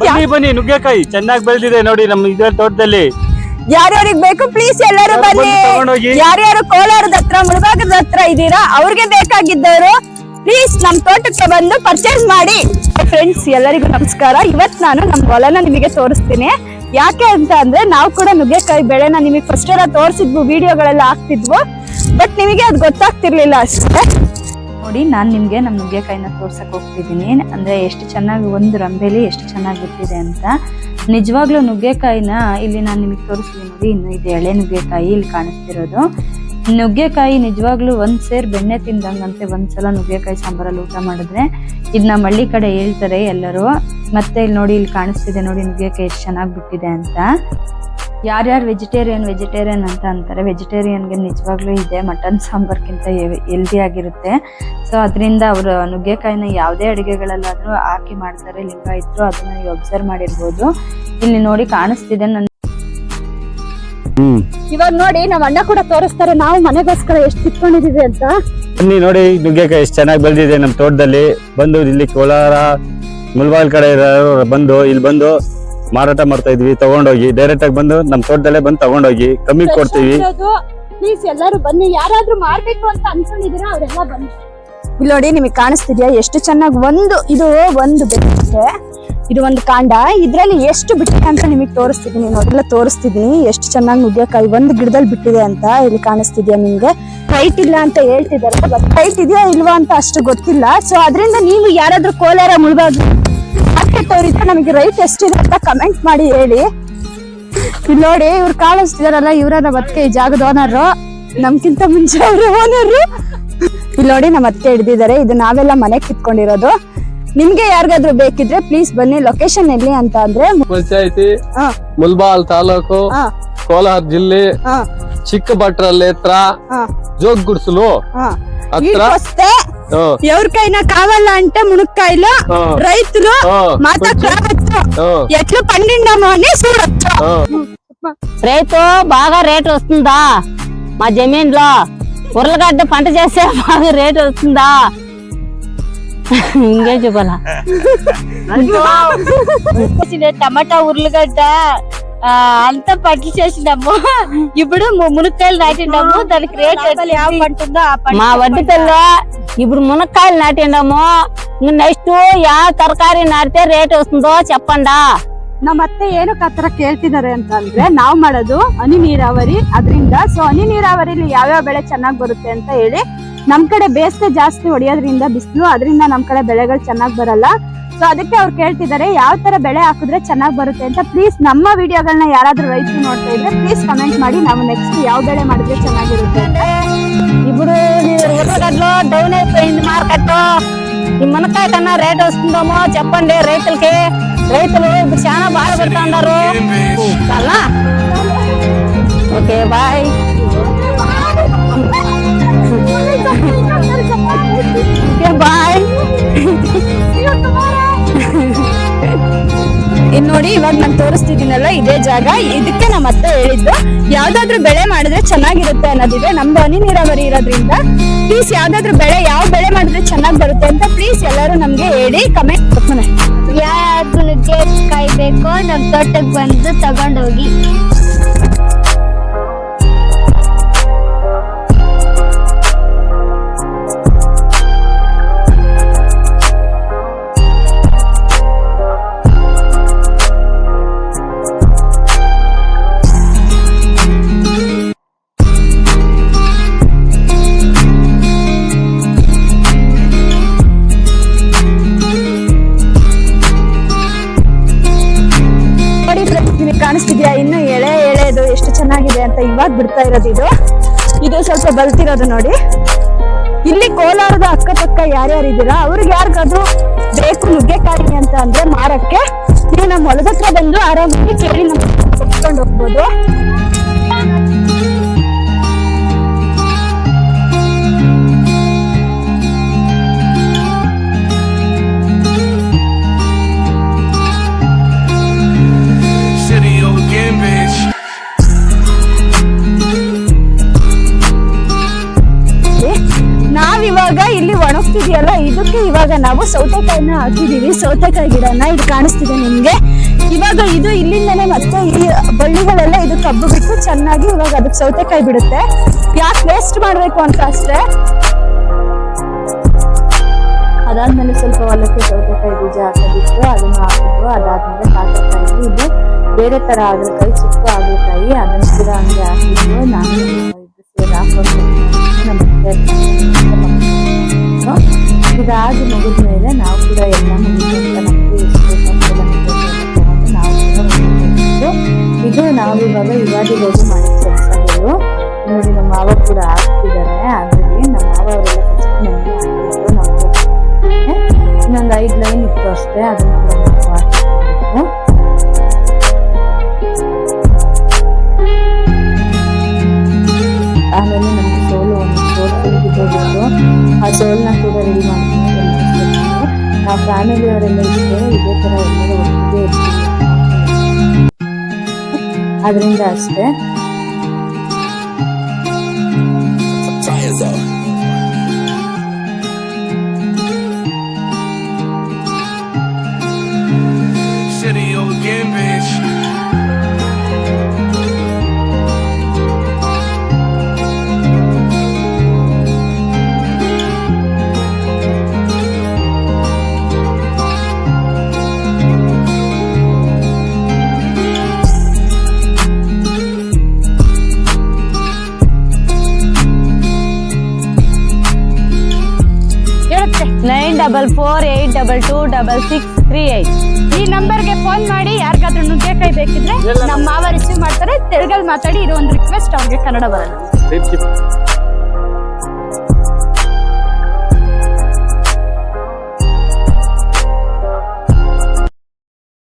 ಬನ್ನಿ ಬನ್ನಿ ನುಗ್ಗೆಕಾಯಿ ಚೆನ್ನಾಗಿ ಬೆಳೆದಿದೆ ನೋಡಿ ನಮ್ಮ ಇದ್ರ ತೋಟದಲ್ಲಿ. ಯಾರ್ಯಾರಿಗೆ ಬೇಕು ಪ್ಲೀಸ್ ಎಲ್ಲರೂ ಬನ್ನಿ. ಯಾರ್ಯಾರು ಕೋಲಾರದ ಹತ್ರ ಮುಳಬಾಗದ ಹತ್ರ ಇದ್ದೀರಾ ಅವ್ರಿಗೆ ಬೇಕಾಗಿದ್ದವರು ಪ್ಲೀಸ್ ನಮ್ ತೋಟಕ್ಕೆ ಬಂದು ಪರ್ಚೇಸ್ ಮಾಡಿ. ಫ್ರೆಂಡ್ಸ್ ಎಲ್ಲರಿಗೂ ನಮಸ್ಕಾರ. ಇವತ್ ನಾನು ನಮ್ ಹೊಲನ ನಿಮಗೆ ತೋರಿಸ್ತೀನಿ. ಯಾಕೆ ಅಂತ ಅಂದ್ರೆ ನಾವು ಕೂಡ ನುಗ್ಗೆಕಾಯಿ ಬೆಳೆನ ನಿಮಗೆ ಫಸ್ಟ್ ಎಲ್ಲ ತೋರಿಸಿದ್ವು ವಿಡಿಯೋಗಳೆಲ್ಲ ಹಾಕ್ತಿದ್ವು. ಬಟ್ ನಿಮಗೆ ಅದು ಗೊತ್ತಾಗ್ತಿರ್ಲಿಲ್ಲ ಅಷ್ಟೇ. ನೋಡಿ, ನಾನು ನಿಮಗೆ ನಮ್ಮ ನುಗ್ಗೆಕಾಯಿನ ತೋರ್ಸಕ್ಕೆ ಹೋಗ್ತಿದ್ದೀನಿ ಅಂದ್ರೆ ಎಷ್ಟು ಚೆನ್ನಾಗಿ ಒಂದು ರಂಬೆಲಿ ಎಷ್ಟು ಚೆನ್ನಾಗಿ ಬಿಟ್ಟಿದೆ ಅಂತ. ನಿಜವಾಗ್ಲೂ ನುಗ್ಗೆಕಾಯಿನ ಇಲ್ಲಿ ನಾನು ನಿಮಗೆ ತೋರಿಸ್ತೀನಿ ನೋಡಿ, ಇನ್ನು ಇದೆ ಎಳೆ ನುಗ್ಗೆಕಾಯಿ ಇಲ್ಲಿ ಕಾಣಿಸ್ತಿರೋದು. ನುಗ್ಗೆಕಾಯಿ ನಿಜವಾಗ್ಲೂ ಒಂದು ಸೇರ್ ಬೆಣ್ಣೆ ತಿಂದಂಗಂತೆ ಒಂದ್ಸಲ ನುಗ್ಗೆಕಾಯಿ ಸಾಂಬಾರಲ್ಲಿ ಊಟ ಮಾಡಿದ್ರೆ ಇದನ್ನ ಹಳ್ಳಿ ಕಡೆ ಹೇಳ್ತಾರೆ ಎಲ್ಲರೂ. ಮತ್ತೆ ಇಲ್ಲಿ ನೋಡಿ, ಇಲ್ಲಿ ಕಾಣಿಸ್ತಿದೆ ನೋಡಿ, ನುಗ್ಗೆಕಾಯಿ ಎಷ್ಟು ಚೆನ್ನಾಗಿ ಬಿಟ್ಟಿದೆ ಅಂತ. ಯಾರ್ಯಾರು ವೆಜಿಟೇರಿಯನ್ ವೆಜಿಟೇರಿಯನ್ ಅಂತ ಅಂತಾರೆ ವೆಜಿಟೇರಿಯನ್ಗೆ ನಿಜವಾಗ್ಲೂ ಇದೆ ಮಟನ್ ಸಾಂಬಾರ್ಗಿಂತ ಹೆಲ್ದಿ ಆಗಿರುತ್ತೆ. ಸೊ ಅದರಿಂದ ಅವರು ನುಗ್ಗೆಕಾಯಿನ ಯಾವುದೇ ಅಡುಗೆಗಳಲ್ಲಾದರೂ ಹಾಕಿ ಮಾಡ್ತಾರೆ ಇದ್ರು ಅದನ್ನ ನೀವು ಅಬ್ಸರ್ವ್ ಮಾಡಿರ್ಬೋದು. ಇಲ್ಲಿ ನೋಡಿ ಕಾಣಿಸ್ತಿದೆ ನನ್ನ ಹ್ಮ್. ಇವಾಗ ನೋಡಿ ನಮ್ಮ ಅಣ್ಣ ಕೂಡ ತೋರಿಸ್ತಾರೆ ನಾವು ಮನೆಗೋಸ್ಕರ ಎಷ್ಟು ಇಟ್ಕೊಂಡಿದೀವಿ ಅಂತ. ಬನ್ನಿ ನೋಡಿ ನುಗ್ಗೆಕಾಯಿ ಎಷ್ಟು ಚೆನ್ನಾಗಿ ಬೆಳೆದಿದೆ ನಮ್ಮ ತೋಟದಲ್ಲಿ. ಬಂದು ಇಲ್ಲಿ ಕೋಲಾರ ಮುಲ್ಬಾಲ್ ಕಡೆ ಇರೋ ಬಂದು ಇಲ್ಲಿ ಬಂದು ಮಾರಾಟ ಮಾಡ್ತಾ ಇದ್ವಿ ತಗೊಂಡೋಗಿ. ಡೈರೆಕ್ಟ್ ಆಗಿ ಬಂದು ನಮ್ ತೋಟದಲ್ಲೇ ಬಂದು ತಗೊಂಡೋಗಿ. ಕಮ್ಮಿ ಕೊಡ್ತೀವಿ. ಪ್ಲೀಸ್ ಎಲ್ಲರೂ ಬನ್ನಿ. ಯಾರಾದ್ರೂ ಮಾಡ್ಬೇಕು ಅಂತ ಅನ್ಕೊಂಡಿದೀರಾ ಅವರೆಲ್ಲ ಬನ್ನಿ. ಇಲ್ಲಿ ನೋಡಿ ನಿಮಗೆ ಕಾಣಿಸ್ತಿದ್ಯಾ? ಎಷ್ಟು ಚೆನ್ನಾಗಿ ಒಂದು ಇದು ಒಂದು ಬೆಟ್ಟೆ ಇದು. ಒಂದು ಕಾಂಡ. ಇದ್ರಲ್ಲಿ ಎಷ್ಟು ಬಿಟ್ಟಿದೆ ಅಂತ ನಿಮಗೆ ತೋರಿಸ್ತಿದ್ದೀನಿ. ನೋಡಿಲ್ಲ ತೋರಿಸ್ತಿದ್ದೀನಿ. ಎಷ್ಟು ಚೆನ್ನಾಗಿ ನುಗ್ಗೆಕಾಯಿ ಒಂದು ಗಿಡದಲ್ಲಿ ಬಿಟ್ಟಿದೆ ಅಂತ ಇಲ್ಲಿ ಕಾಣಿಸ್ತಿದ್ಯಾ ನಿಮ್ಗೆ? ಹೈಟ್ ಇಲ್ಲ ಅಂತ ಹೇಳ್ತಿದ್ದಾರೆ. ಬಟ್ ಹೈಟ್ ಇದೆಯಾ ಇಲ್ವಾ ಅಂತ ಅಷ್ಟು ಗೊತ್ತಿಲ್ಲ. ಸೊ ಅದರಿಂದ ನೀವು ಯಾರಾದ್ರೂ ಕೋಲಾರ ಮುಳ್ಬಾಗ ಮಾರ್ಕೆಟ್ ಅವರಿದ್ರೆ ನಮಗೆ ರೈಟ್ ಎಷ್ಟಿದೆ ಅಂತ ಕಮೆಂಟ್ ಮಾಡಿ ಹೇಳಿ. ಇಲ್ಲಿ ನೋಡಿ ಇವ್ರು ಕಾಣಿಸ್ತಿದಾರಲ್ಲ ಇವರ ಮತ್ತೆ ಈ ಜಾಗದ ಓನರು ನಮ್ಗಿಂತ ಮುಂಚೆ ಅವ್ರ ಓನರ್ ಇಲ್ಲಿ ನೋಡಿ ನಮ್ಮ ಅತ್ತೆ ಹಿಡ್ದಿದ್ದಾರೆ. ಇದು ನಾವೆಲ್ಲ ಮನೆಗೆ ಕಿತ್ಕೊಂಡಿರೋದು. ನಿಮ್ಗೆ ಯಾರಿಗಾದ್ರೂ ಬೇಕಿದ್ರೆ ಪ್ಲೀಸ್ ಬನ್ನಿ ಲೊಕೇಶನ್ ಎಲ್ಲಿ ಅಂತ ಅಂದ್ರೆ ಪಂಚಾಯತಿ ಮುಲ್ಬಾಲ್ ತಾಲೂಕು ಕೋಲಾರ ಜಿಲ್ಲೆ ಹಾ. ಚಿಕ್ಕ ಭಟ್ರಲ್ಲಿ ಹತ್ರ ಜೋಗ್ ಗುಡ್ಸಲು ಹತ್ರ. ఎవరికైనా కావాలా అంటే మునక్కాయలు రైతులు మాతో ఎట్లా పండిండమో అని చూడచ్చు. రైతు బాగా రేట్ వస్తుందా? మా జమీన్లో ఉర్లగడ్డ పంట చేస్తే బాగా రేట్ వస్తుందా? ఇంకే చెప్పాలా? టమాటా ఉర్లగడ్డ అంతా పట్టి చేసినాము ఇప్పుడు మునక్కాయలు నాటిండాము దానికి రేట్ ఎంత మా వడ్డీ పిల్ల ఇప్పుడు మునక్కాయలు నాటిండాము నెక్స్ట్ యా తరకారి నాటితే రేట్ వస్తుందో చెప్పండా ನಮ್ಮ ಅತ್ತೆ ಏನಕ್ಕೆ ಹತ್ರ ಕೇಳ್ತಿದ್ದಾರೆ ಅಂತ ಅಂದ್ರೆ ನಾವ್ ಮಾಡೋದು ಹನಿ ನೀರಾವರಿ ಅದರಿಂದ ಸೊ ಹನಿ ನೀರಾವರಿಲಿ ಯಾವ್ಯಾವ ಬೆಳೆ ಚೆನ್ನಾಗ್ ಬರುತ್ತೆ ಅಂತ ಹೇಳಿ ನಮ್ ಕಡೆ ಬೇಸಿಗೆ ಜಾಸ್ತಿ ಹೊಡೆಯೋದ್ರಿಂದ ಬಿಸಿಲು ಅದರಿಂದ ನಮ್ ಕಡೆ ಬೆಳೆಗಳು ಚೆನ್ನಾಗ್ ಬರಲ್ಲ ಸೊ ಅದಕ್ಕೆ ಅವ್ರು ಕೇಳ್ತಿದ್ದಾರೆ ಯಾವ ತರ ಬೆಳೆ ಹಾಕಿದ್ರೆ ಚೆನ್ನಾಗ್ ಬರುತ್ತೆ ಅಂತ ಪ್ಲೀಸ್ ನಮ್ಮ ವಿಡಿಯೋಗಳನ್ನ ಯಾರಾದ್ರೂ ರೈತರು ನೋಡ್ತಾ ಇದ್ರೆ ಪ್ಲೀಸ್ ಕಮೆಂಟ್ ಮಾಡಿ ನಾವು ನೆಕ್ಸ್ಟ್ ಯಾವ ಬೆಳೆ ಮಾಡಿದ್ರೆ ಚೆನ್ನಾಗಿರುತ್ತೆ ಅಂತ ఇప్పుడు ఉర్లగడ్డలో డౌన్ అయిపోయింది మార్కెట్ ఈ మునక్కాయ కన్నా రేట్ వస్తుందేమో చెప్పండి రైతులకి రైతులు ఇప్పుడు చాలా బాధపడుతూ ఉన్నారు చాలా ఓకే బాయ్ ಇನ್ ನೋಡಿ, ಇವಾಗ ನಾನು ತೋರಿಸ್ತಿದ್ದೀನಲ್ಲ, ಇದೇ ಜಾಗ. ಇದಕ್ಕೆ ನಮ್ಮ ಅತ್ತೆ ಹೇಳಿದ್ದು, ಯಾವ್ದಾದ್ರು ಬೆಳೆ ಮಾಡಿದ್ರೆ ಚೆನ್ನಾಗಿರುತ್ತೆ ಅನ್ನೋದಿದೆ. ನಮ್ದು ಹನಿ ನೀರಾವರಿ ಇರೋದ್ರಿಂದ. ಪ್ಲೀಸ್ ಯಾವ್ದಾದ್ರು ಬೆಳೆ, ಯಾವ ಬೆಳೆ ಮಾಡಿದ್ರೆ ಚೆನ್ನಾಗ್ ಬರುತ್ತೆ ಅಂತ ಪ್ಲೀಸ್ ಎಲ್ಲರೂ ನಮ್ಗೆ ಹೇಳಿ ಕಮೆಂಟ್ ಯಾರು ನುಗ್ಗೆಕಾಯಿ ಬೇಕೋ ನಮ್ ತೋಟಕ್ಕೆ ಬಂದು ತಗೊಂಡೋಗಿ. ಅಂತ ಇವಾಗ ಬಿಡ್ತಾ ಇರೋದು ಇದು. ಇದು ಸ್ವಲ್ಪ ಬಲ್ತಿರೋದು ನೋಡಿ. ಇಲ್ಲಿ ಕೋಲಾರದ ಅಕ್ಕಪಕ್ಕ ಯಾರ್ಯಾರು ಇದ್ದೀರಾ? ಅವ್ರಿಗೆ ಯಾರಿಗಾದ್ರೂ ಬೇಕು ನುಗ್ಗೆಕಾಯಿ ಅಂತ ಅಂದ್ರೆ ಮಾರಕ್ಕೆ, ನೀವು ನಮ್ಮ ಹೊಲದ ಹತ್ರ ಬಂದು ಆರಾಮಾಗಿ ಕೇಳಿ ಕೊಟ್ಕೊಂಡು ಹೋಗ್ಬೋದು. ಒಣಗ್ತಿದ್ಯಲ್ಲ ಇದಕ್ಕೆ ಇವಾಗ ನಾವು ಸೌತೆಕಾಯಿನ ಹಾಕಿದೀವಿ ಸೌತೆಕಾಯಿ ಗಿಡನ ಇದು ಕಾಣಿಸ್ತಿದೆ ನಿಮ್ಗೆ. ಇವಾಗ ಇದು ಇಲ್ಲಿಂದನೇ ಮತ್ತೆ ಈ ಬಳ್ಳಿಗಳೆಲ್ಲ ಇದು ಕಬ್ಬು ಬಿಟ್ಟು ಚೆನ್ನಾಗಿ ಇವಾಗ ಅದಕ್ಕೆ ಸೌತೆಕಾಯಿ ಬಿಡುತ್ತೆ. ಯಾಕೆ ವೇಸ್ಟ್ ಮಾಡಬೇಕು ಅಂತ ಅಷ್ಟೇ. ಅದಾದ್ಮೇಲೆ ಸ್ವಲ್ಪ ಹೊಲಕ್ಕೆ ಸೌತೆಕಾಯಿ ಬೀಜ ಹಾಕೋದಿತ್ತು ಅದನ್ನ ಹಾಕಿದ್ರು ಅದಾದ್ಮೇಲೆ ಕಾಕರಕಾಯಿ ಇದು ಬೇರೆ ತರ ಆಗಲಕಾಯಿ ಚಿಕ್ಕ ಆಗಲಕಾಯಿ ಅದನ್ನ ಕೂಡ ಹಂಗೆ ಹಾಕಿದ್ರು ನಾನು ಸೇರಿ ಹಾಕೊಂಡು ನಮ್ಮ ಇದಾಗಿ ಮುಗಿದ್ಮೇಲೆ ನಾವು ಕೂಡ ಎಲ್ಲ ಮುಗಿದು ನಮ್ಗೆ ಇದು ನಾವು ಇವಾಗ ಯುಗಾದಿ ಹೋಗಿ ಮಾಡಿದ ಕೆಲಸಗಳು. ನೋಡಿ, ನಮ್ಮ ಮಾವ ಕೂಡ ಆಗ್ತಿದ್ದಾರೆ ಹಾಗಾಗಿ ನಮ್ಮ ಮಾವ ಅವರೆಲ್ಲ ನಾವು ಇನ್ನೊಂದು ಐದು ಲೈನ್ ಇತ್ತು ಅಷ್ಟೇ, ಅದನ್ನ ಆಮೇಲೆ ನಮಗೆ ಸೋಲು ಒಂದು ಸೋಲು ಬಿದ್ದೋಗಿತ್ತು ಆ ಸೋಲ್ನ ಕೂಡ ರೆಡಿ ಮಾಡ್ತೀನಿ ನಾವು ಫ್ಯಾಮಿಲಿಯವರೆಲ್ಲ ಇದ್ದೇವೆ ಇದೇ ಥರ ಅದರಿಂದ ಅಷ್ಟೇ. Double four eight double two double six three eight ಈ ನಂಬರ್ಗೆ ಫೋನ್ ಮಾಡಿ ಯಾರಿಗಾದ್ರೂ ನುಗ್ಗೆಕಾಯಿ ಬೇಕಿದ್ರೆ ನಮ್ಮ ಮಾವ ರಿಸೀವ್ ಮಾಡ್ತಾರೆ. ತೆಲುಗಲ್ಲಿ ಮಾತಾಡಿ ಇದು ಒಂದು ರಿಕ್ವೆಸ್ಟ್ ಅವ್ರಿಗೆ ಕನ್ನಡ ಬರಲ್ಲ.